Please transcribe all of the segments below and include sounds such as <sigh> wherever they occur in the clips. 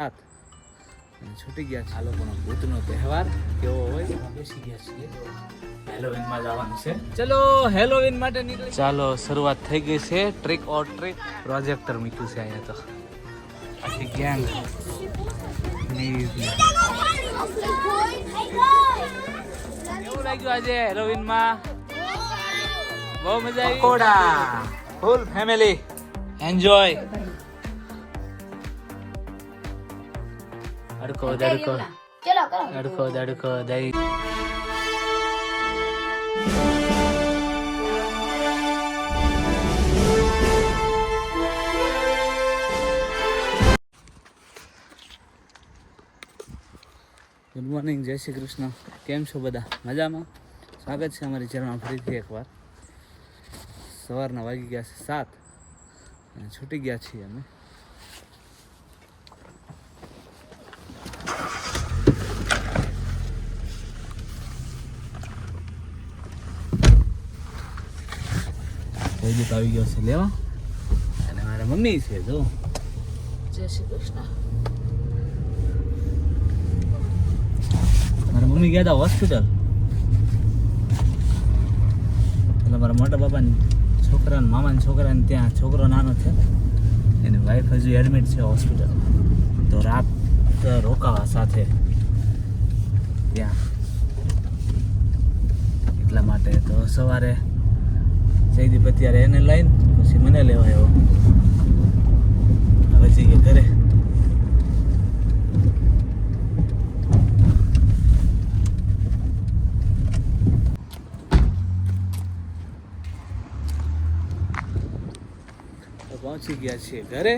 રાત છૂટી ગયા છે આ લોકોનો ભૂતનો તહેવાર. કેવો હોય? બેસી ગયા છીએ. હેલોવીનમાં જવાનું છે. ચલો હેલોવીન માટે નીકળી. ચાલો શરૂઆત થઈ ગઈ છે. ટ્રીક ઓર ટ્રીક પ્રોજેક્ટર મૂક્યું છે અહીંયા તો. આખી ગેંગ કેવું લાગ્યું આજે હેલોવીનમાં? બહુ મજા આવી. ફૂલ ફેમિલી એન્જોય અડકો દડકો ચલો કરો અડકો દડકો દઈ ગુડ મોર્નિંગ જય શ્રી કૃષ્ણ કેમ છો બધા? મજામાં? સ્વાગત છે અમારી ચેનલમાં ફરીથી એકવાર. સવારના વાગી ગયા છે સાત. અને છૂટી ગયા છીએ અમે. જયદીપ આવી ગયો છે. લેવા. અને મારા મમ્મી છે જો. જય શ્રી કૃષ્ણ. મારા મમ્મી ગયા હતા હોસ્પિટલ. એટલે મારા મોટા બાપાની છોકરા મામાના છોકરાને ત્યાં છોકરો નાનો છે. એની વાઈફ હજુ એડમિટ છે હોસ્પિટલ તો રાત રોકાવા સાથે ત્યાં. એટલા માટે તો સવારે જયદીપ અત્યારે એને લઈને પછી મને લેવા આવ્યો. હવે જઈએ ઘરે. પહોંચી ગયા છીએ ઘરે.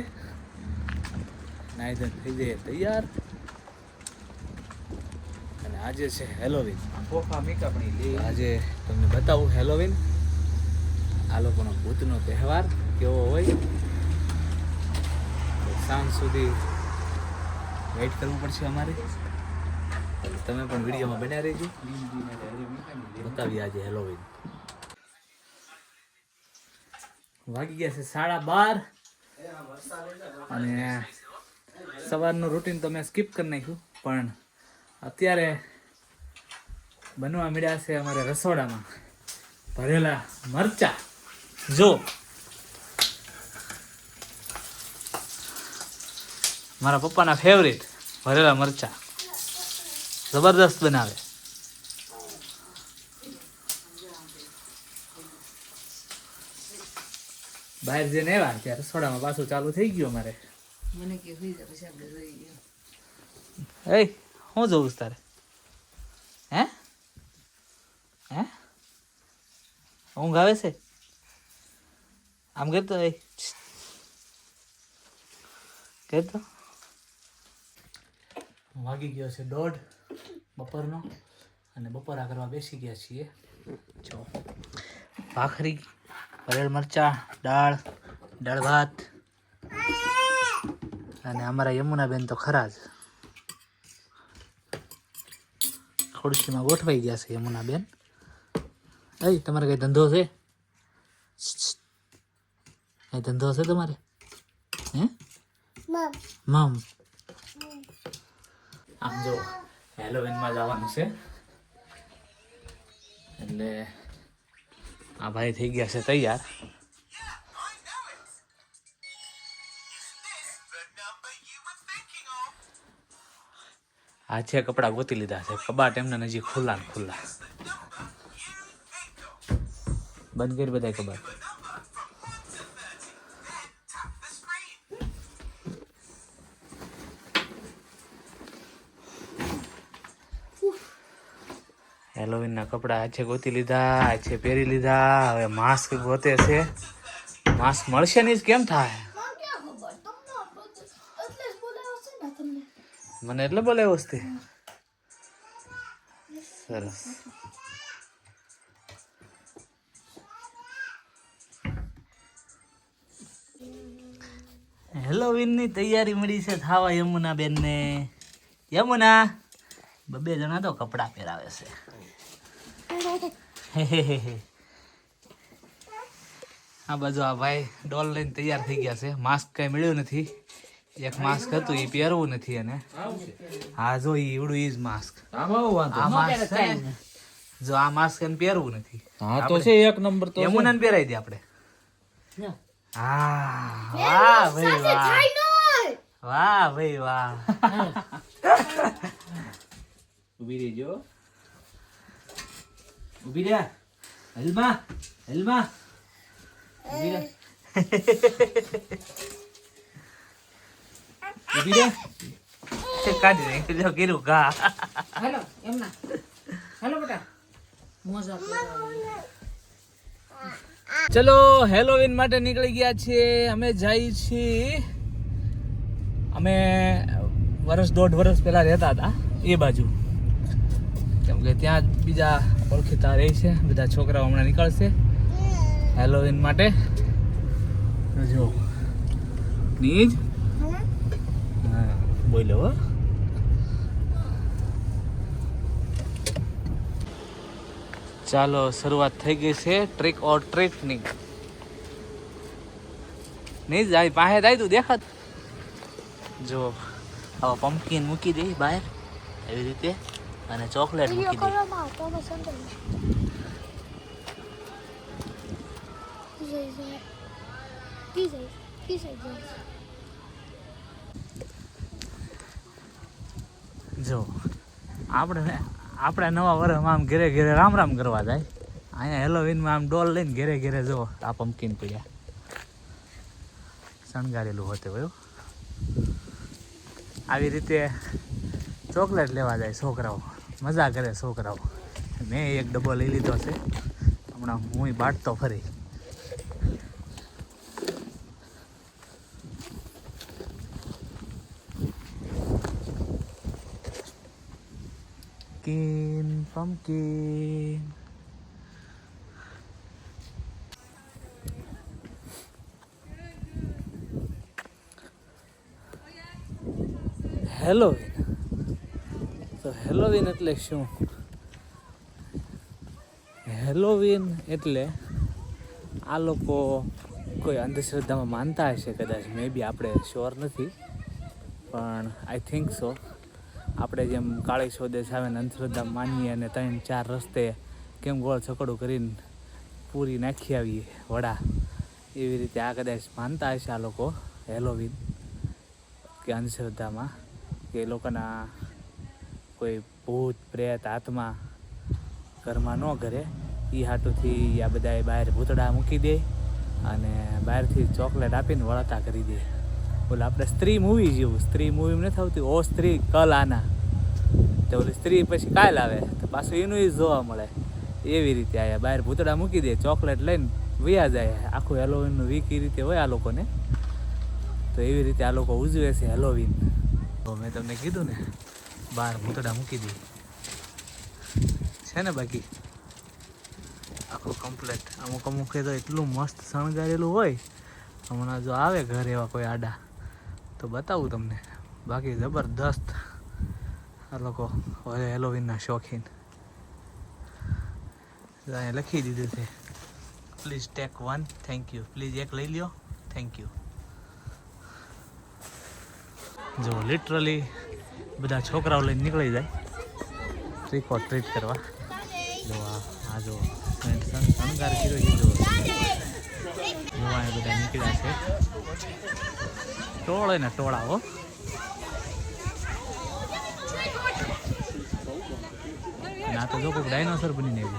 નાઈ થઈ જઈએ તૈયાર. અને આજે છે હેલોવીન આજે તમને બતાવું હેલોવીન આ લોકોનો ભૂતનો તહેવાર કેવો હોય સાંજ સુધી વેઇટ કરવું પડશે અમારે. તમે પણ વિડીયોમાં બન્યા રહેજો. બતાવીએ આજે હેલોવીન વાગી ગયા છે સાડા બાર. અને સવારનું રૂટીન તો મેં સ્કીપ કરી નાખ્યું, પણ અત્યારે બનવા મળ્યા છે અમારે રસોડામાં ભરેલા મરચા. જો. મારા પપ્પાના ફેવરિટ ભરેલા મરચા. જબરદસ્ત બનાવે. બહાર જઈને આવ્યા ત્યારે રસોડામાં પાછું ચાલુ થઈ ગયું અમારે. મને કે હોઈ જાય પછી આપણે જોઈ ગયા એ શું જોવું તારે? હે? હે? ઊંઘ આવે છે? આમ કરતો એ કરતો? વાગી ગયો છે દોઢ બપોરનો અને બપોરા કરવા બેસી ગયા છીએ. જો. ભાખરી ભરેલ મરચા દાળ દાળ ભાત. અને અમારા યમુનાબેન તો ખરા જ. ખુરશીમાં ગોઠવાઈ ગયા છે યમુનાબેન. એ તમારે કંઈ ધંધો છે? કઈ ધંધો છે તમારે હે મમ આમ જો હેલોવીનમાં જવાનું છે એટલે આ ભાઈ થઈ ગયા છે તૈયાર આ છે કપડાં ગોતી લીધા છે કબાટ એમને નજીક ખુલ્લા ને ખુલ્લા બંધ કરી બધા કબાટ હેલોવીન ના કપડા આ ગોતી લીધા આજે પહેરી લીધા હવે માસ્ક ગોતે છે. માસ્ક મળશે નહીં કેમ થાય? મને એટલે બોલે વસ્તી સરસ. હેલોવિનની તૈયારી મળી છે થાવા યમુના બેન ને યમુના! બબે જણા તો કપડા પહેરાવે છે. <laughs> આ બાજુ આ ભાઈ ડોલ લઈને તૈયાર થઈ ગયા છે. માસ્ક કઈ મળ્યું નથી. એક માસ્ક હતું એ પહેરવું નથી એને. હા જો ઈવડું એવડું ઈ જ માસ્ક. આમાં હું આ માસ્ક જો આ માસ્ક એને પહેરવું નથી. હા તો છે એક નંબર તો. યમુનાને પહેરાવી દે આપણે. હા વાહ ભાઈ વાહ. વાહ ભાઈ વાહ. ઊભી રહેજો. ઊભી રહે હલમા હલમા. ઊભી રહે ઊભી રહે કાઢી નાખ્યું જો કીધું ઘા. હાલો એમ ના હાલો બેટા. મોજા. ચલો હેલોવીન માટે નીકળી ગયા છીએ અમે જઈ છીએ અમે વર્ષ દોઢ વર્ષ પહેલા રહેતા હતા એ બાજુ. કેમ કે ત્યાં જ બીજા ઓળખીતા રહે છે, બધા છોકરાઓ હમણાં નીકળશે. હેલોવીન માટે. જો. નીજ? હા, બોલો હો ચાલો, શરૂઆત થઈ ગઈ છે ટ્રીક ઓર ટ્રીટની નહીં જાય પાસે જાય તું, દેખાત. જો, આવા પમ્પકિન મૂકી દે બહાર. એવી રીતે. અને ચોકલેટ મૂકી દે. જો આપણે આપણે નવા વર્ષમાં આમ ઘેરે ઘેરે રામ રામ કરવા જાય. અહીંયા હેલોવીનમાં આમ ડોલ લઈને ઘેરે ઘેરે જો આ પમ્પકિન પડ્યા શણગારેલું હોતે હોય આવી રીતે ચોકલેટ લેવા જાય છોકરાઓ. મજા કરે છોકરાઓ. મેં એક ડબ્બો લઈ લીધો છે. હમણાં હું બાટતો ફરી. Pumpkin, pumpkin. હેલોવીન તો હેલોવીન એટલે શું? હેલોવીન એટલે આ લોકો કોઈ અંધશ્રદ્ધામાં માનતા હશે કદાચ, મે બી આપણે શ્યોર નથી, પણ આઈ થિંક સો આપણે જેમ કાળી સ્વદેશ આવે ને અંધશ્રદ્ધા માનીએ અને ત્રણ ચાર રસ્તે કેમ ગોળ છકડું કરીને પૂરી નાખી આવીએ વડા, એવી રીતે આ કદાચ માનતા હશે આ લોકો, હેલોવીન, કે અંધશ્રદ્ધામાં, કે એ લોકોના કોઈ ભૂત, પ્રેત, આત્મા ઘરમાં ન કરે એ હાટુથી આ બધા બહાર ભૂતડા મૂકી દે અને બહારથી ચોકલેટ આપીને વળતા કરી દે. બોલે, આપણે સ્ત્રી મૂવી જેવું. સ્ત્રી મૂવી નથી આવતી. ઓ સ્ત્રી, કલ આના. તો ઓલી સ્ત્રી પછી કાલ આવે. તો પાછું એનું ય જોવા મળે. એવી રીતે આયા બહાર ભૂતડા મૂકી દે, ચોકલેટ લઈને વયા જાય. આખું હેલોવીનનું વીક એ રીતે હોય આ લોકોને. તો એવી રીતે આ લોકો ઉજવે છે હેલોવીન તો મેં તમને કીધું ને બહાર ભૂતડા મૂકી દે છે ને બાકી? આખું કમ્પ્લેટ અમુક અમુક તો એટલું મસ્ત શણગારેલું હોય. હમણાં જો આવે ઘર એવા કોઈ આડા, તો બતાવું તમને. બાકી જબરદસ્ત. આ લોકો હેલોવીનના શોખીન. અહીંયા લખી દીધું છે. Please take one thank you please એક લઈ લ્યો. થેન્ક યુ જો લિટરલી બધા છોકરાઓ લઈને નીકળી જાય. ટ્રીક ઓર ટ્રીટ કરવા. જો આ જો શણ- શણ- શણગાર કર્યો એ જો જોવા બધા નીકળ્યા છે. ટોળે ને ટોળા, હો. અને આ તો જો કોઈક ડાયનોસર બનીને નહીં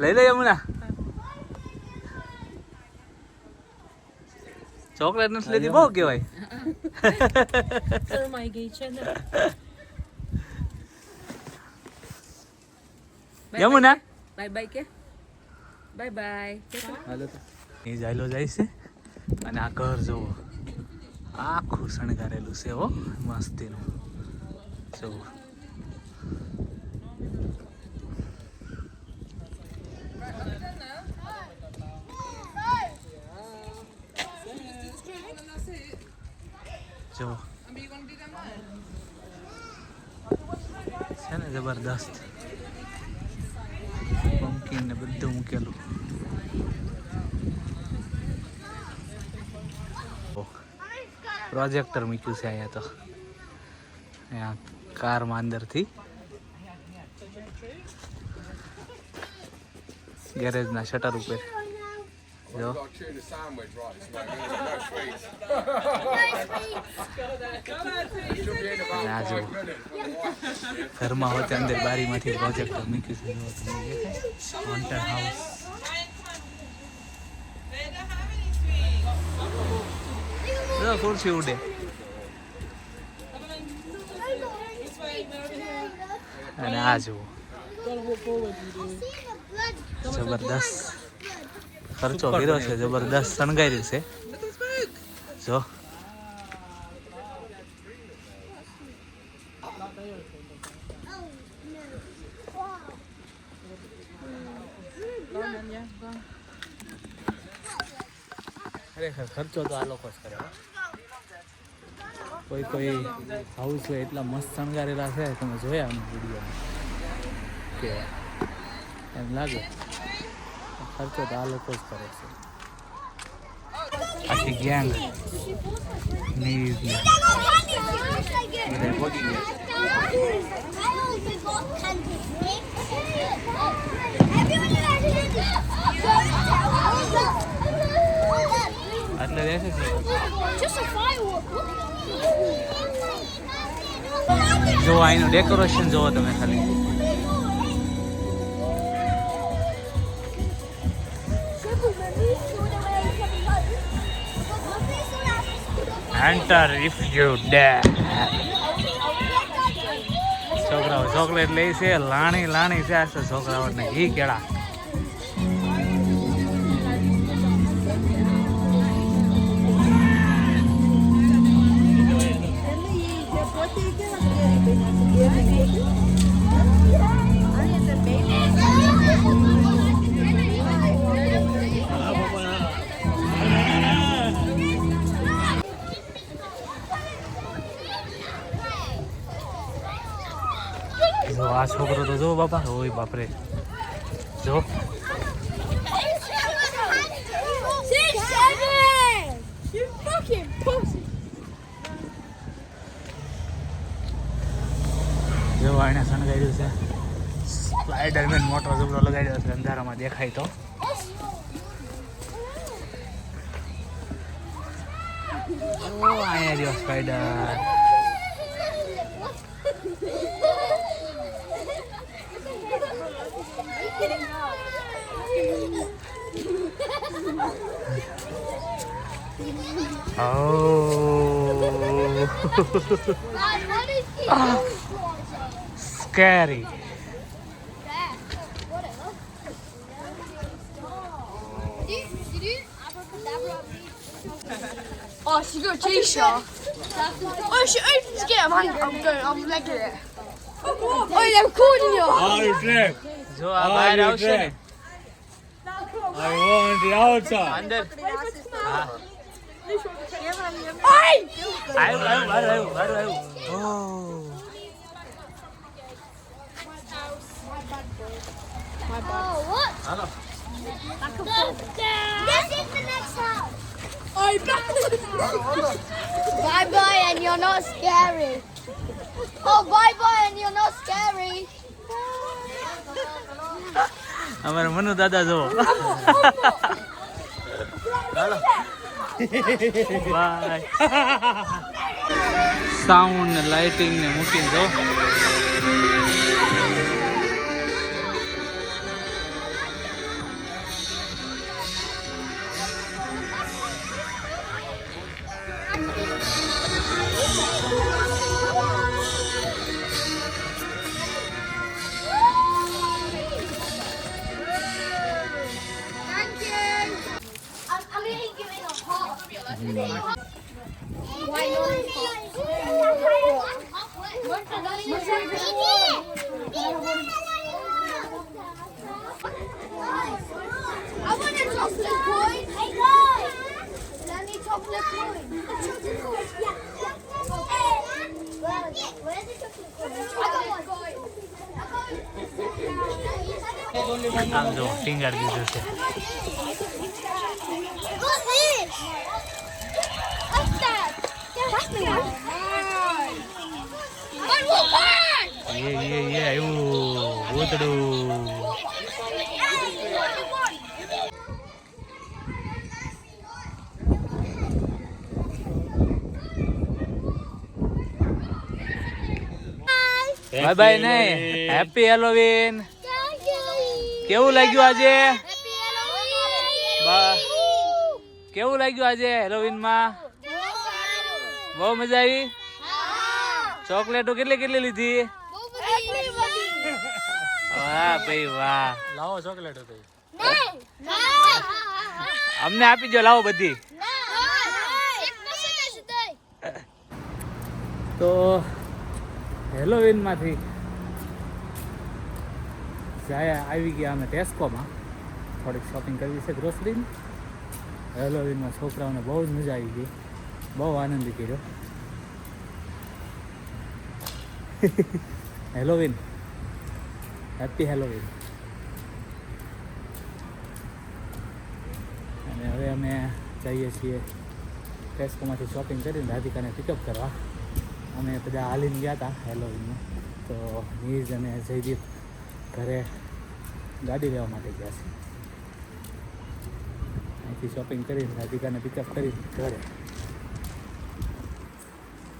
લઈ લે યમુના ચોકલેટ નથી લેતી બહુ કહેવાય. શરમાઈ ગઈ છે ને. યમુના બાય બાય કે. Bye bye. હાલો તો. એ જાયલો જાય છે. અને આ ઘર જોવો આખું શણગારેલું છે હો મસ્તીનું. જોવો જો છે ને જબરદસ્ત. નેપકિન ને બધું મૂકેલું. પ્રોજેક્ટર મૂક્યું છે અહીંયા તો. અહીંયા કારમાં અંદરથી. ગેરેજના શટર ઉપર. આ જુઓ ઘરમાં હોતે અંદર બારીમાંથી પ્રોજેક્ટર મૂક્યું છે જો ખુરશી ઉડે. અને આ જુઓ. જબરદસ્ત. ખર્ચો કર્યો છે, જબરદસ્ત શણગાર્યું છે. જો. ખરેખર ખર્ચો તો આ લોકો જ કરે કોઈ કોઈ હાઉસ હોય એટલા મસ્ત શણગારેલા છે, તમે જોયા વીડિયો કે એમ લાગે. ખર્ચો તો આ લોકો જ કરે છે. આખી ગેંગ firework. જો આઈનું ડેકોરેશન જોવો તમે ખાલી. એન્ટર ઇફ યુ ડે છોકરાઓ ચોકલેટ લે છે, લાણી લાણી છે, આ છોકરાઓને ઘી કેળા. છોકરો તો જો બાપા ઓય બાપરે જો Six, seven! You fucking pussy! જો આને શણગાર્યું છે સ્પાઈડરમેન મોટો ઝબડો લગાડ્યો છે અંધારામાં દેખાય તો અહીંયા રહ્યો spider Oh. ah. Scary. Oh, she got Jisha. Oh, she opened the gate. I'm. I'm going. I'm legging it. Oh, they're recording you. Oh, they're જો આ બહાર આવશે ને I want the outside. અંદર હા Hey! આવ્યું આવ્યું બાર આવ્યું બાર આવ્યું ઓહ Oh, what? Hello This is the next house. Oh, back. Bye bye, and you're not scary. Oh, bye bye, and you're not scary. અમારા મનુ દાદા જો બાય સાઉન્ડ ને લાઇટિંગ ને મૂકીને જો આમ જો ટીંગાડી દીધું છે ભૂતડું બાય બાય નહીં હેપી હેલોવીન કેવું લાગ્યું આજે? બા કેવું લાગ્યું આજે હેલોવીનમાં બહુ મજા આવી? ચોકલેટો કેટલી કેટલી લીધી? વાહ ભાઈ વાહ. લાવો ચોકલેટ હતી અમને આપી દો લાવો બધી. તો હેલોવીનમાંથી જાય આવી ગયા અમે ટેસ્કોમાં. થોડીક શોપિંગ કરવી છે ગ્રોસરીની હેલોવીનમાં છોકરાઓને બહુ જ મજા આવી ગઈ. બહુ આનંદ કર્યો. <laughs> હેલોવીન હેપી હેલોવીન અને હવે અમે જઈએ છીએ ટેસ્કોમાંથી શોપિંગ કરીને રાધિકાને પિકઅપ કરવા. અમે બધા હાલીને ગયા હતા હેલોવીનમાં તો નીજ અને જયદીપ ઘરે ગાડી લેવા માટે ગયા છે. અહીંથી શોપિંગ કરીને રાધિકાને પિકઅપ કરી ઘરે.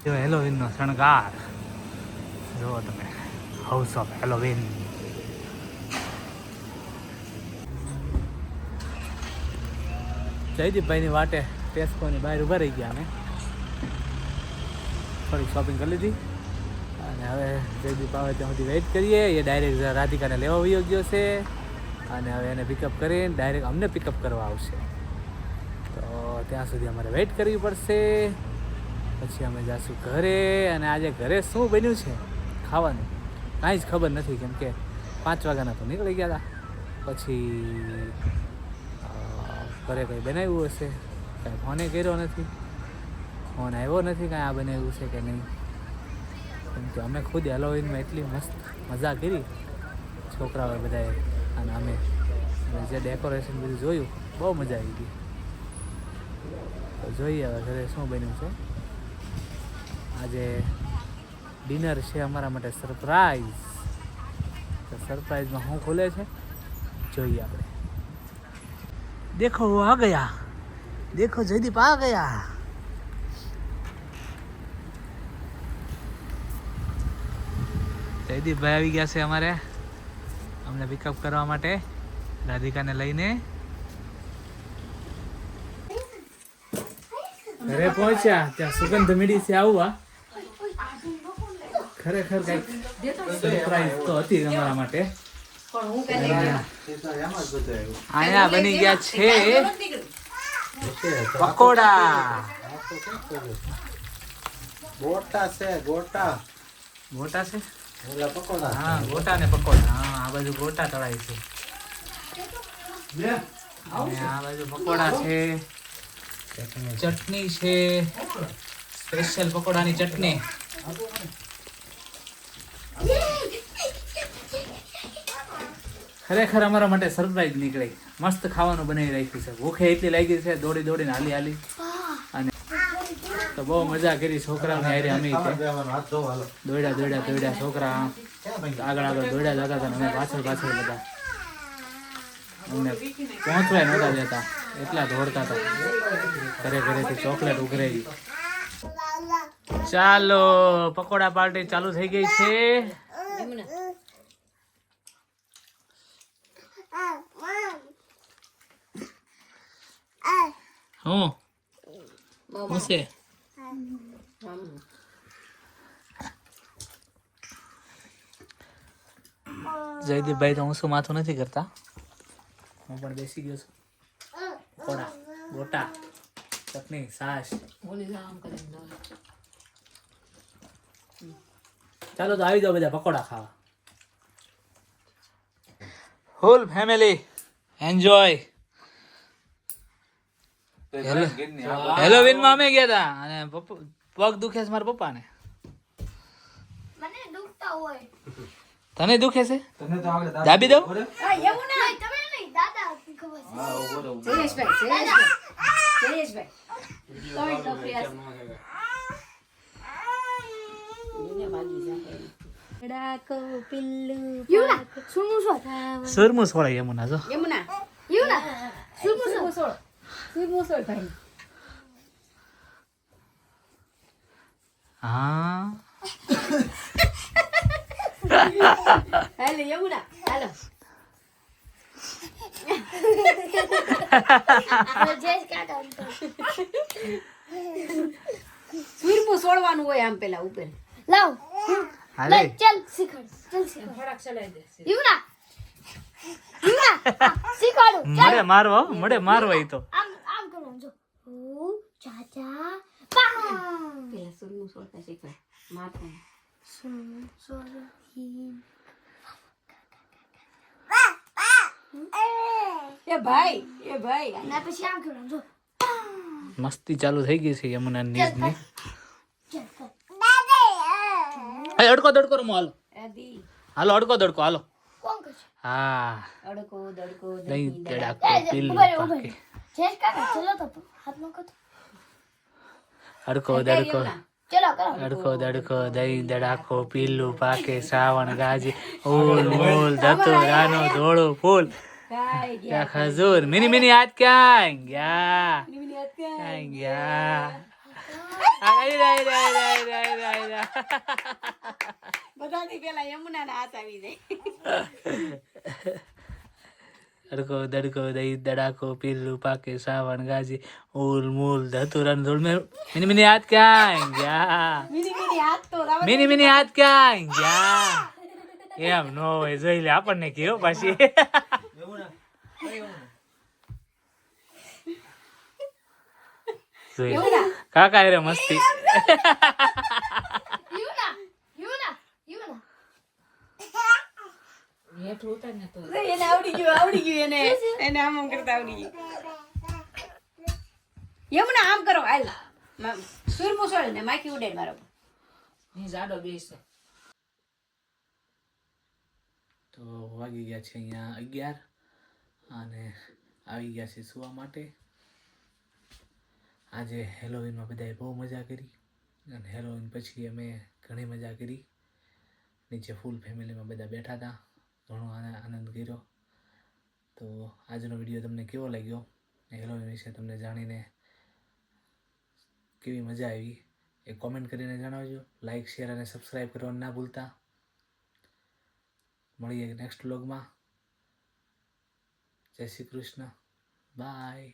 જો હેલોવીનનો શણગાર. જુઓ તમે હાઉસ ઓફ હેલોવીન જયદીપભાઈની વાટે ટેસ્કોની બહાર ઊભા રહી ગયા અમે. થોડીક શોપિંગ કરી લીધી. અને હવે જયદીપ આવે ત્યાં સુધી વેઇટ કરીએ. એ ડાયરેક્ટ રાધિકાને લેવા વયો ગયો છે. અને હવે એને પિકઅપ કરીને ડાયરેક્ટ અમને પિકઅપ કરવા આવશે. તો ત્યાં સુધી અમારે વેઇટ કરવી પડશે. પછી અમે જાશું ઘરે. અને આજે ઘરે શું બન્યું છે? ખાવાનું. કાંઈ જ ખબર નથી કેમ કે પાંચ વાગ્યાના તો નીકળી ગયા હતા. પછી ઘરે કંઈ બનાવ્યું હશે? કાંઈ ફોને કર્યો નથી? ફોન આવ્યો નથી કાંઈ આ બનાવ્યું છે કે નહીં? કેમ કે અમે ખુદ હેલોવીનમાં એટલી મસ્ત મજા કરી છોકરાઓએ બધાએ. અને અમે જે ડેકોરેશન બધું જોયું, બહુ મજા આવી ગઈ. તો જોઈએ હવે ઘરે શું બન્યું છે. આજે ડિનર છે અમારા માટે સરપ્રાઈઝ તો સરપ્રાઈઝમાં શું ખુલે છે? જોઈએ આપણે. દેખો वो आ गया देखो जयदीप आ गया જયદીપભાઈ આવી ગયા છે અમારે અમને પિકઅપ કરવા માટે રાધિકાને લઈને ઘરે પહોંચ્યા ત્યાં સુગંધ મીડી છે આવવા ખરેખર કઈક સરપ્રાઈઝ તો હતી જ અમારા માટે પણ હું કઈ અહીંયા બની ગયા છે. પકોડા. ગોટા છે ગોટા. ગોટા છે? ઓલા પકોડા. હા ગોટા ને પકોડા. હા આ બાજુ ગોટા તળાય છે. અને આ બાજુ પકોડા છે. ચટણી છે. સ્પેશિયલ પકોડાની ચટણી. ખરેખર અમારા માટે સરપ્રાઈઝ નીકળી. મસ્ત ખાવાનું બનાવી રાખ્યું છે. ભૂખે એટલી લાગી છે, દોડી દોડીને હાલી હાલી. અને તો બહુ મજા કરી છોકરાઓને હારે અમે દોડ્યા દોડ્યા દોડ્યા છોકરા. આગળ આગળ દોડ્યા જતા હતા અમે પાછળ પાછળ બધા. અમને પહોંચવા નહોતા જતા. એટલા દોડતા હતા. ઘરે ઘરેથી ચોકલેટ ઉઘરેલી ચાલો, પકોડા પાર્ટી ચાલુ થઈ ગઈ છે. હું હું છે જયદીપભાઈ તો હું શું માથું નથી કરતા હું પણ બેસી ગયો છું પકોડા ગોટા ચટણી કરીને ચાલો તો આવી જાઓ બધા પકોડા ખાવા હોલ ફેમિલી એન્જોય હેલોવીનમાં અમે ગયા હતા અને પગ દુખે છે મારા પપ્પાને. મને દુખતા હોય. તને દુખે છે? તને તો આગળ દાદા દાબી દઉં? એવું ના તમે નહીં દાદા ખબર છે. જયેશભાઈ જયેશભાઈ જયેશભાઈ. તો પિલ્લુ યુના સુમુ શું યમુના જો. યમુના યુના સુમુ શું મુસોળ સુઈ મુસોળ ભાઈ હા હાલો યમુના હાલો જય કાકા સુરમું સોળવાનું હોય આમ પેલા ઉપર લાવ હાલે લે ચલ શીખડ ચલ શીખડ થોડાક ચલાવી દે યુના યુના આ, શીખવાડું ચાલ મળે મારવો હો, મળે મારવો ઈ તો આમ આમ કરવાનું જો ઓ ચાચા પા પેલા સુરમું સોળતા શીખવાય માથું સુમ સોરી એ ભાઈ એ ભાઈ ના પછી આમ કરવાનું જો મસ્તી ચાલુ થઈ ગઈ છે યમુના નીજની ચલ કર એ અડકો દડકો રમો હાલો આદી હાલો અડકો દડકો હાલો કોણ કરશે હા અડકો દડકો દહીં દહીં તડાકો એ, એ, પીલું ઊભા રહો, ઊભા પાકે જય કાકા ચલો તો હાથ નો કરતો અડકો દડકો અડકો દડકો દહીં દડાકો પીલું પાકે શ્રાવણ ગાજે ઓલ મોલ ધતો રાનો ધોળો ફૂલ ખજૂર મિની મિની હાથ ક્યાં ગયા ક્યાં? બધાથી પેલા યમુના હાથ આવી જાય અડકો દડકો દહીં દડાકો પીલું પાકે સાવણ ગાજી ઓલ મોલ ધતો રાનો ધોળ મેં મિની મિની હાથ ક્યાં ગયા? મિની મિની હાથ તો મિની મિની હાથ ક્યાં ગયા? એમ નો હોય જોઈ લે આપણને કેવો પાછી. કાકા રે મસ્તી. એને આવડી ગયું આવડી ગયું એને. એને આમ આમ કરતા આવડી ગયું. યમુના આમ કરો હાલ. મ- સુર મુસળ ને માખી ઉડે મારો તો વાગી ગયા છે અહીંયા અગિયાર અને આવી ગયા છે સુવા માટે. આજે હેલોવીનમાં બધાએ બહુ મજા કરી અને હેલોવીન પછી અમે ઘણી મજા કરી. નીચે ફૂલ ફેમિલીમાં બધા બેઠા હતા. ઘણો આનંદ કર્યો. તો આજનો વીડિયો તમને કેવો લાગ્યો? હેલોવીન વિશે તમને જાણીને કેવી મજા આવી એ કોમેન્ટ કરીને જણાવજો. લાઇક શેર અને સબસ્ક્રાઈબ કરવાનું ના ભૂલતા. મળીએ નેક્સ્ટ વ્લોગમાં જય શ્રી કૃષ્ણ. બાય